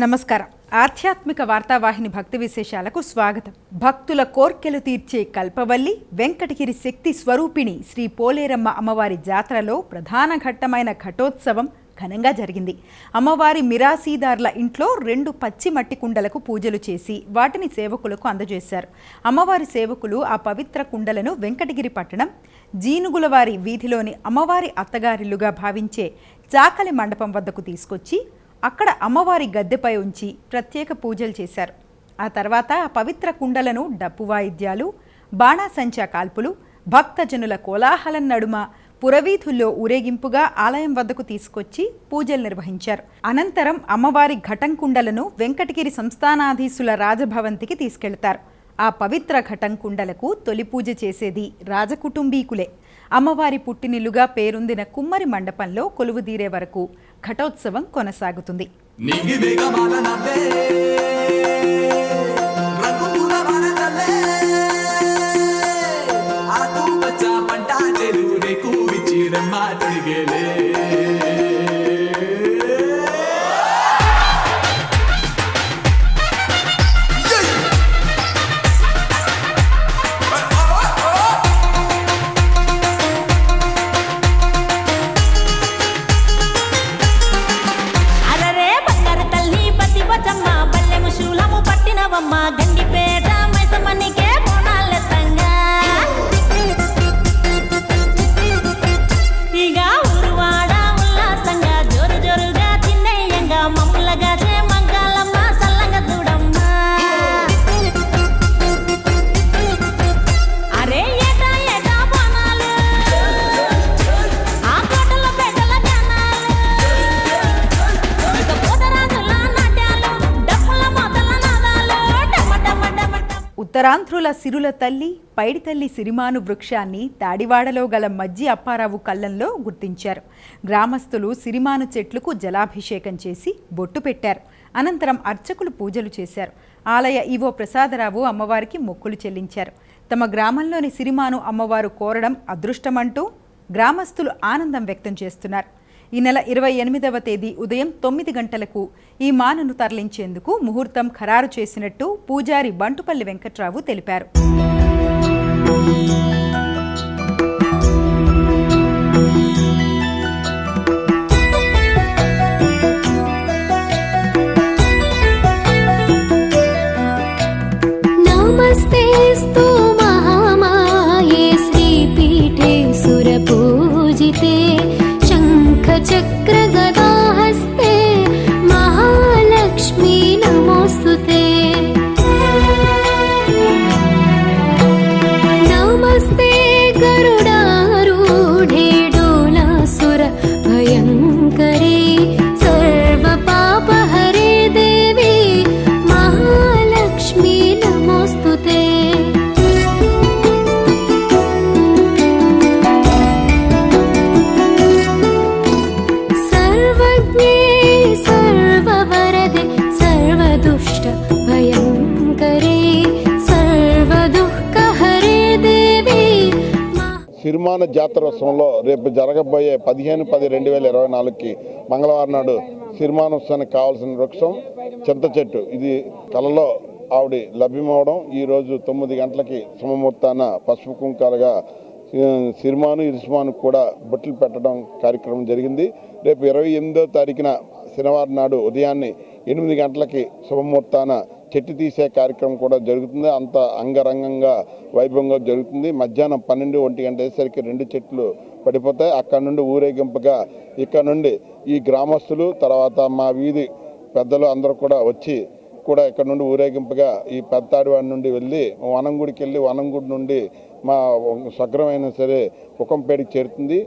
నమస్కారం. ఆధ్యాత్మిక వార్తావాహిని భక్తి విశేషాలకు స్వాగతం. భక్తుల కోర్కెలు తీర్చే కల్పవల్లి వెంకటగిరి శక్తి స్వరూపిణి శ్రీ పోలేరమ్మ అమ్మవారి జాతరలో ప్రధాన ఘట్టమైన ఘటోత్సవం ఘనంగా జరిగింది. అమ్మవారి మిరాసీదార్ల ఇంట్లో రెండు పచ్చి మట్టి కుండలకు పూజలు చేసి వాటిని సేవకులకు అందజేశారు. అమ్మవారి సేవకులు ఆ పవిత్ర కుండలను వెంకటగిరి పట్టణం జీనుగులవారి వీధిలోని అమ్మవారి అత్తగారిల్లుగా భావించే చాకలి మండపం వద్దకు తీసుకొచ్చి అక్కడ అమ్మవారి గద్దెపై ఉంచి ప్రత్యేక పూజలు చేశారు. ఆ తర్వాత పవిత్ర కుండలను డప్పు వాయిద్యాలు బాణాసంచా కాల్పులు భక్తజనుల కోలాహలం నడుమ పురవీధుల్లో ఊరేగింపుగా ఆలయం వద్దకు తీసుకొచ్చి పూజలు నిర్వహించారు. అనంతరం అమ్మవారి ఘటం కుండలను వెంకటగిరి సంస్థానాధీశుల రాజభవంతికి తీసుకెళ్తారు. ఆ పవిత్ర ఘటం కుండలకు తొలి పూజ చేసేది రాజకుటుంబీకులే. అమ్మవారి పుట్టినిల్లుగా పేరొందిన కుమ్మరి మండపంలో కొలువుదీరే వరకు ఘటోత్సవం కొనసాగుతుంది. మానవమ్మ గండిపే ఉత్తరాంధ్రుల సిరుల తల్లి పైడితల్లి సిరిమాను వృక్షాన్ని తాడివాడలో గల మజ్జి అప్పారావు కళ్ళంలో గుర్తించారు. గ్రామస్తులు సిరిమాను చెట్లకు జలాభిషేకం చేసి బొట్టు పెట్టారు. అనంతరం అర్చకులు పూజలు చేశారు. ఆలయ ఈవో ప్రసాదరావు అమ్మవారికి మొక్కులు చెల్లించారు. తమ గ్రామంలోని సిరిమాను అమ్మవారు కోరడం అదృష్టమంటూ గ్రామస్తులు ఆనందం వ్యక్తం చేస్తున్నారు. ఈ నెల ఇరవై ఎనిమిదవ తేదీ ఉదయం తొమ్మిది గంటలకు ఈ మానను తరలించేందుకు ముహూర్తం ఖరారు చేసినట్టు పూజారి బంటుపల్లి వెంకట్రావు తెలిపారు. సిరిమాన జాతరోత్సవంలో రేపు జరగబోయే పదిహేను పది రెండు వేల ఇరవై నాలుగుకి మంగళవారం నాడు సిరిమానోత్సవానికి కావాల్సిన వృక్షం చింత చెట్టు. ఇది కలలో ఆవిడ లభ్యమవడం. ఈ రోజు తొమ్మిది గంటలకి సమముహూర్తాన పసుపు కుంకాలుగా సిరిమాను ఇరుసుమాను కూడా బొట్లు పెట్టడం కార్యక్రమం జరిగింది. రేపు ఇరవై ఎనిమిదో తారీఖున శనివారం నాడు ఉదయాన్నే ఎనిమిది గంటలకి శుభముహూర్తాన చెట్టు తీసే కార్యక్రమం కూడా జరుగుతుంది. అంత అంగరంగంగా వైభవంగా జరుగుతుంది. మధ్యాహ్నం పన్నెండు ఒంటి గంట అయ్యేసరికి రెండు చెట్లు పడిపోతాయి. అక్కడ నుండి ఊరేగింపుగా ఇక్కడ నుండి ఈ గ్రామస్తులు తర్వాత మా వీధి పెద్దలు అందరూ కూడా వచ్చి కూడా ఇక్కడ నుండి ఊరేగింపుగా ఈ పెద్దాడివాడి నుండి వెళ్ళి వనంగుడికి వెళ్ళి వనంగుడి నుండి మా స్వగ్రమైనా సరే కుకంపేటకి చేరుతుంది.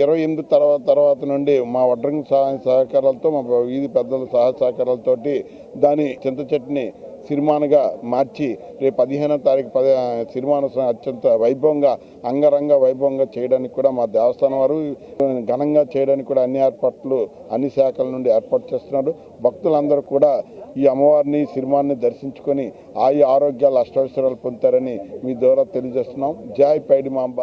ఇరవై ఎనిమిది తర్వాత తర్వాత నుండి మా వడ్రంగి సహాయ సహకారాలతో మా వీధి పెద్దల సహాయ సహకారాలతోటి దాని చింత చెట్టుని సిరిమానుగా మార్చి రేపు పదిహేనో తారీఖు పది సిరిమాను అత్యంత వైభవంగా అంగరంగ వైభవంగా చేయడానికి కూడా మా దేవస్థానం వారు ఘనంగా చేయడానికి కూడా అన్ని ఏర్పాట్లు అన్ని శాఖల నుండి ఏర్పాటు చేస్తున్నారు. భక్తులందరూ కూడా ఈ అమ్మవారిని సిరిమాన్ని దర్శించుకొని ఆయు ఆరోగ్యాలు అష్టవసరాలు పొందుతారని మీ ద్వారా తెలియజేస్తున్నాం. జాయ్ పైడి మాంబ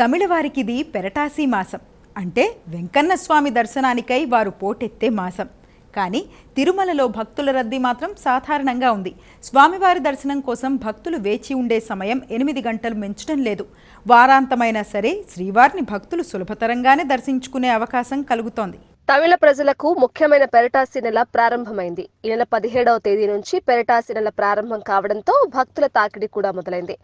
తమిళవారికి ఇది పెరటాసి మాసం. అంటే వెంకన్న స్వామి దర్శనానికై వారు పోటెత్తే మాసం. కానీ తిరుమలలో భక్తుల రద్దీ మాత్రం సాధారణంగా ఉంది. స్వామివారి దర్శనం కోసం భక్తులు వేచి ఉండే సమయం ఎనిమిది గంటలు మించడం లేదు. వారాంతమైనా సరే శ్రీవారిని భక్తులు సులభతరంగానే దర్శించుకునే అవకాశం కలుగుతోంది. తమిళ ప్రజలకు ముఖ్యమైన పెరటాసి నెల ప్రారంభమైంది. ఈ నెల పదిహేడవ తేదీ నుంచి పెరటాసి నెల ప్రారంభం కావడంతో భక్తుల తాకిడి కూడా మొదలైంది.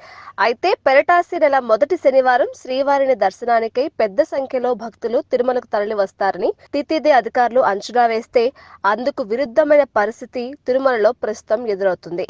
అయితే పెరటాసి నెల మొదటి శనివారం శ్రీవారిని దర్శనానికై పెద్ద సంఖ్యలో భక్తులు తిరుమలకు తరలి వస్తారని తితిదే అధికారులు అంచనా వేస్తే అందుకు విరుద్ధమైన పరిస్థితి తిరుమలలో ప్రస్తుతం ఎదురవుతుంది.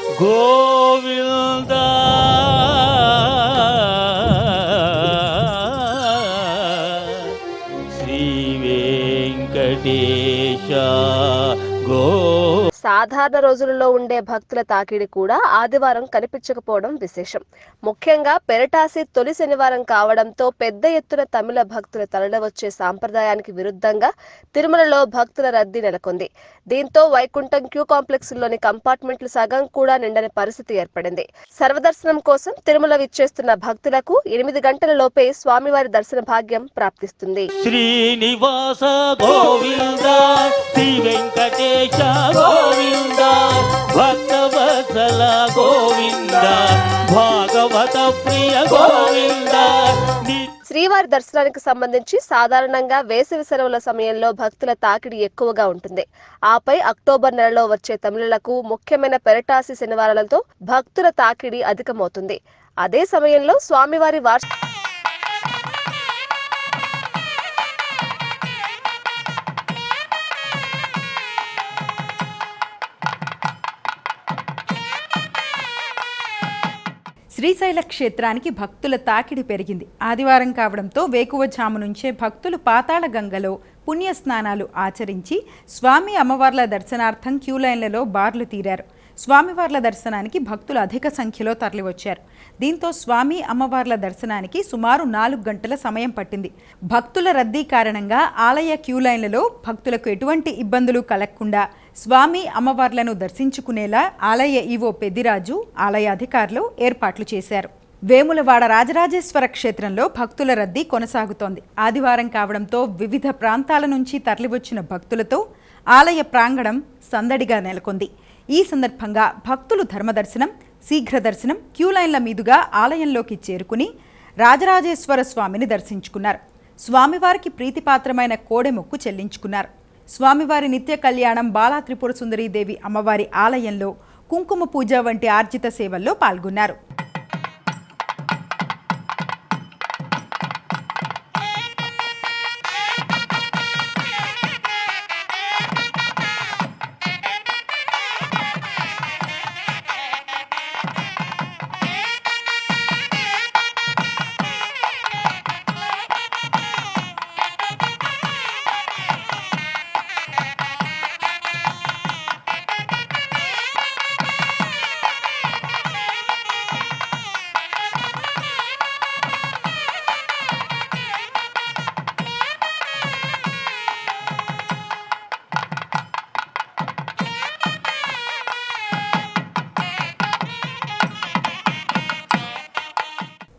गो సాధారణ రోజులలో ఉండే భక్తుల తాకిడి కూడా ఆదివారం కనిపించకపోవడం విశేషం. ముఖ్యంగా పెరటాసి తొలి శనివారం కావడంతో పెద్ద ఎత్తున తమిళ భక్తుల తరలివచ్చే సాంప్రదాయానికి విరుద్ధంగా తిరుమలలో భక్తుల రద్దీ నెలకొంది. దీంతో వైకుంఠం క్యూ కాంప్లెక్స్లోని కంపార్ట్మెంట్లు సగం కూడా నిండని పరిస్థితి ఏర్పడింది. సర్వదర్శనం కోసం తిరుమల విచ్చేస్తున్న భక్తులకు ఎనిమిది గంటల లోపే స్వామివారి దర్శన భాగ్యం ప్రాప్తిస్తుంది. శ్రీనివాస గోవిందా. శ్రీవారి దర్శనానికి సంబంధించి సాధారణంగా వేసవి సెలవుల సమయంలో భక్తుల తాకిడి ఎక్కువగా ఉంటుంది. ఆపై అక్టోబర్ నెలలో వచ్చే తమిళలకు ముఖ్యమైన పెరటాసి శనివారాలతో భక్తుల తాకిడి అధికమవుతుంది. అదే సమయంలో స్వామివారి వార్షిక శ్రీశైల క్షేత్రానికి భక్తుల తాకిడి పెరిగింది. ఆదివారం కావడంతో వేకువజాము నుంచే భక్తులు పాతాళ గంగలో పుణ్య స్నానాలు ఆచరించి స్వామి అమ్మవార్ల దర్శనార్థం క్యూ లైన్లలో బార్లు తీరారు. స్వామివార్ల దర్శనానికి భక్తులు అధిక సంఖ్యలో తరలివచ్చారు. దీంతో స్వామి అమ్మవార్ల దర్శనానికి సుమారు నాలుగు గంటల సమయం పట్టింది. భక్తుల రద్దీ కారణంగా ఆలయ క్యూ లైన్లలో భక్తులకు ఎటువంటి ఇబ్బందులు కలగకుండా స్వామి అమ్మవార్లను దర్శించుకునేలా ఆలయ ఈవో పెద్దిరాజు ఆలయ అధికారులు ఏర్పాట్లు చేశారు. వేములవాడ రాజరాజేశ్వర క్షేత్రంలో భక్తుల రద్దీ కొనసాగుతోంది. ఆదివారం కావడంతో వివిధ ప్రాంతాల నుంచి తరలివచ్చిన భక్తులతో ఆలయ ప్రాంగణం సందడిగా నెలకొంది. ఈ సందర్భంగా భక్తులు ధర్మదర్శనం శీఘ్ర దర్శనం క్యూ లైన్ల మీదుగా ఆలయంలోకి చేరుకుని రాజరాజేశ్వర స్వామిని దర్శించుకున్నారు. స్వామివారికి ప్రీతిపాత్రమైన కోడెమొక్కు చెల్లించుకున్నారు. స్వామివారి నిత్య కళ్యాణం బాలా త్రిపుర సుందరీదేవి అమ్మవారి ఆలయంలో కుంకుమ పూజ వంటి ఆర్జిత సేవల్లో పాల్గొన్నారు.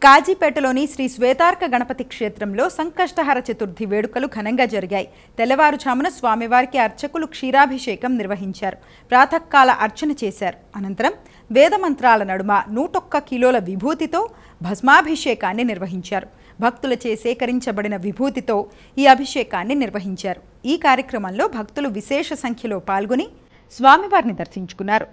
కాజీపేటలోని శ్రీ శ్వేతార్క గణపతి క్షేత్రంలో సంకష్టహర చతుర్థి వేడుకలు ఘనంగా జరిగాయి. తెల్లవారుజామున స్వామివారికి అర్చకులు క్షీరాభిషేకం నిర్వహించారు. ప్రాతకాల అర్చన చేశారు. అనంతరం వేదమంత్రాల నడుమ నూటొక్క కిలోల విభూతితో భస్మాభిషేకాన్ని నిర్వహించారు. భక్తులచే సేకరించబడిన విభూతితో ఈ అభిషేకాన్ని నిర్వహించారు. ఈ కార్యక్రమంలో భక్తులు విశేష సంఖ్యలో పాల్గొని స్వామివారిని దర్శించుకున్నారు.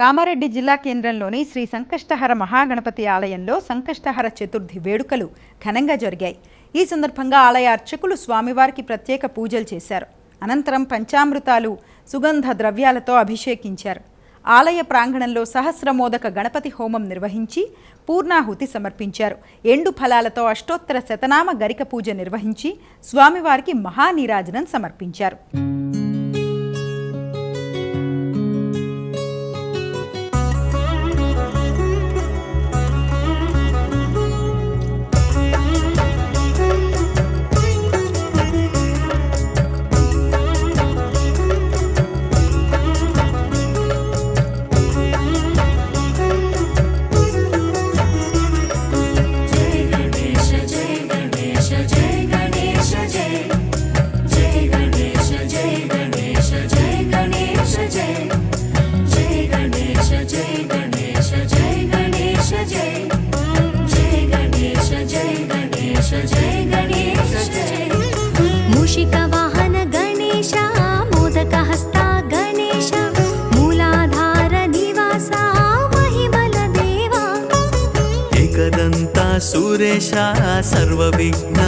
కామారెడ్డి జిల్లా కేంద్రంలోని శ్రీ సంకష్టహర మహాగణపతి ఆలయంలో సంకష్టహర చతుర్థి వేడుకలు ఘనంగా జరిగాయి. ఈ సందర్భంగా ఆలయ అర్చకులు స్వామివారికి ప్రత్యేక పూజలు చేశారు. అనంతరం పంచామృతాలు సుగంధ ద్రవ్యాలతో అభిషేకించారు. ఆలయ ప్రాంగణంలో సహస్రమోదక గణపతి హోమం నిర్వహించి పూర్ణాహుతి సమర్పించారు. ఎండు ఫలాలతో అష్టోత్తర శతనామ గరిక పూజ నిర్వహించి స్వామివారికి మహానీరాజనం సమర్పించారు.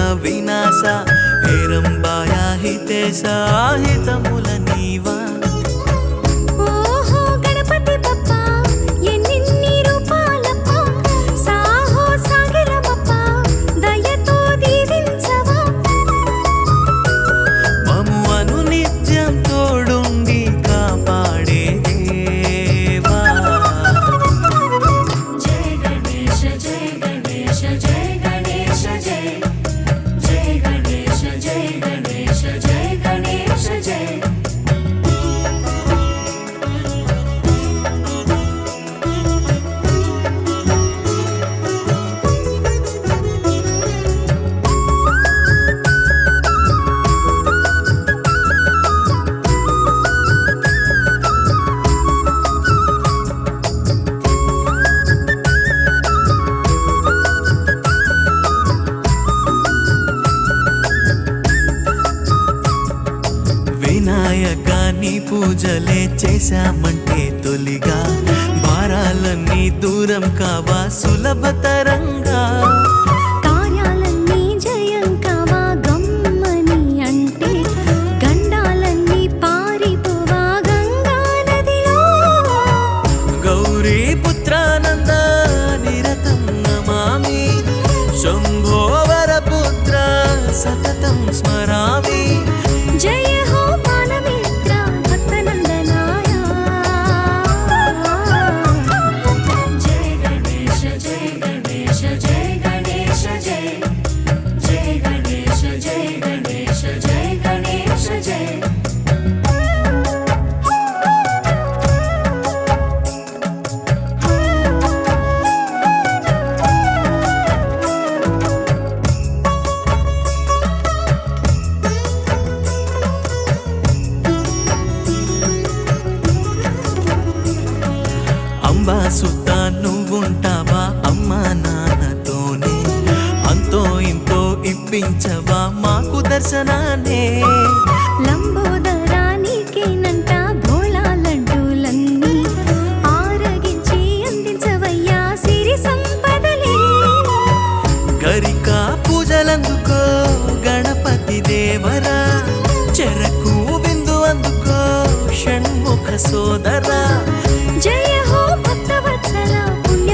వినాశ. హేరంబాయ హితేశాహితముల నీవా. వినాయక పూజలే చేశామంటే తొలిగా. భారాలన్నీ దూరం కావా సులభతరంగా? అంబా సుత్తా నువ్వుంటావా అమ్మా నాన్నతోనే? అంతో ఇంతో ఇప్పించవా మాకు పూజలందుకో గణపతి దేవరా చెరకు విందు అందుకో షణ్ముఖ సోదరా. జయ హో